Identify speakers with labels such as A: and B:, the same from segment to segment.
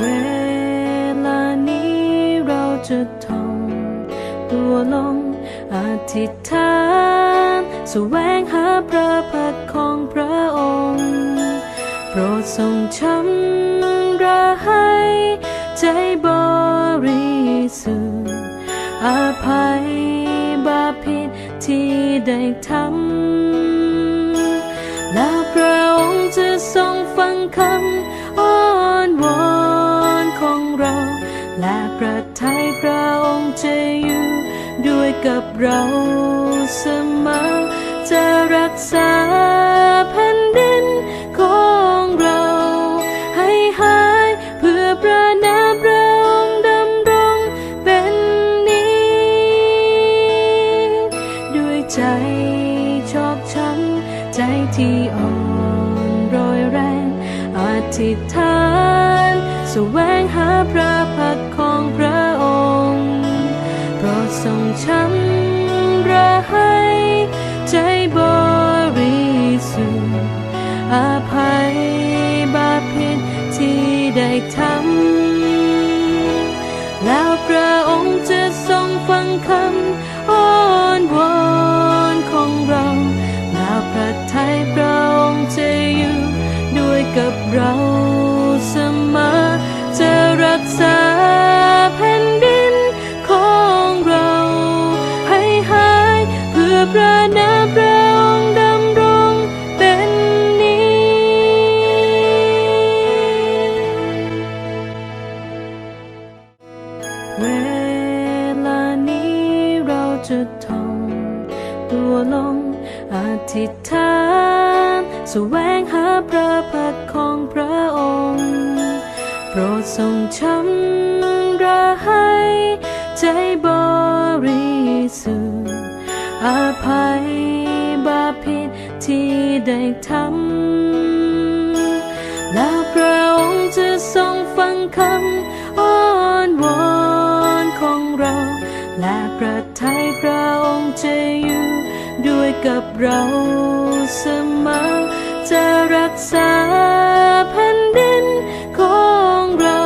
A: เวลานี้เราจะทองตัวลงอธิษฐานแสวงหาพระพักของพระองค์ โปรดทรงชำระให้ใจบริสุทธิ์อภัยบาปผิดที่ได้ทำและพระองค์จะทรงฟังคำ จะอยู่ด้วยกับเราเสมอจะรักษาแผ่นดินของเรา ให้หายเพื่อประนามพระองดำรงเป็นนิจด้วยใจชอบช้ำใจที่อ่อนโรยแรงอธิษฐานแสวงหาพระพัก โปรดทรงช้ำระให้ใจบริสุทธิ์อภัยบาปผิดที่ได้ทำแล้วพระองค์ เวลานี้เราจะทองตัวลงอธิษฐานแสวงหาพระพักของพระองค์ โปรดทรงช้ำระให้ใจบริสุทธิ์อภัยบาปผิดที่ได้ทำ แล้วพระองค์จะทรงฟังคำอ้อนวอน และประทัยพระองค์จะอยู่ด้วยกับเราเสมอ จะรักษาแผ่นดินของเรา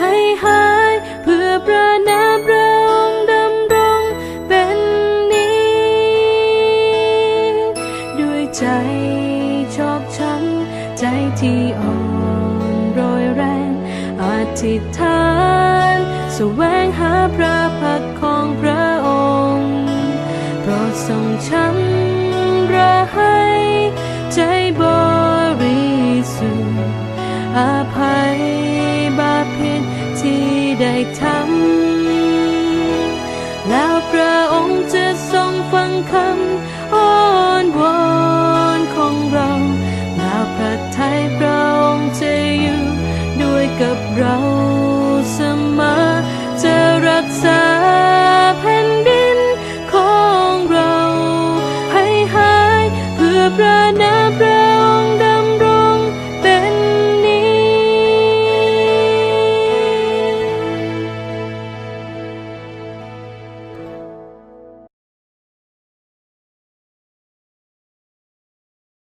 A: ให้หายเพื่อประนามพระองค์ดำรงเป็นนิจด้วยใจชอบช้ำใจที่อ่อนโรยแรงอธิษฐาน สวงหาพระพักของพระองค์ โปรดทรงชำระให้ใจบริสุทธิ์อภัยบาปผิดที่ได้ทำ แล้วพระองค์จะทรงฟังคำอ้อนวอนของเรา แล้วพระทัยพระองค์จะอยู่ด้วยกับเรา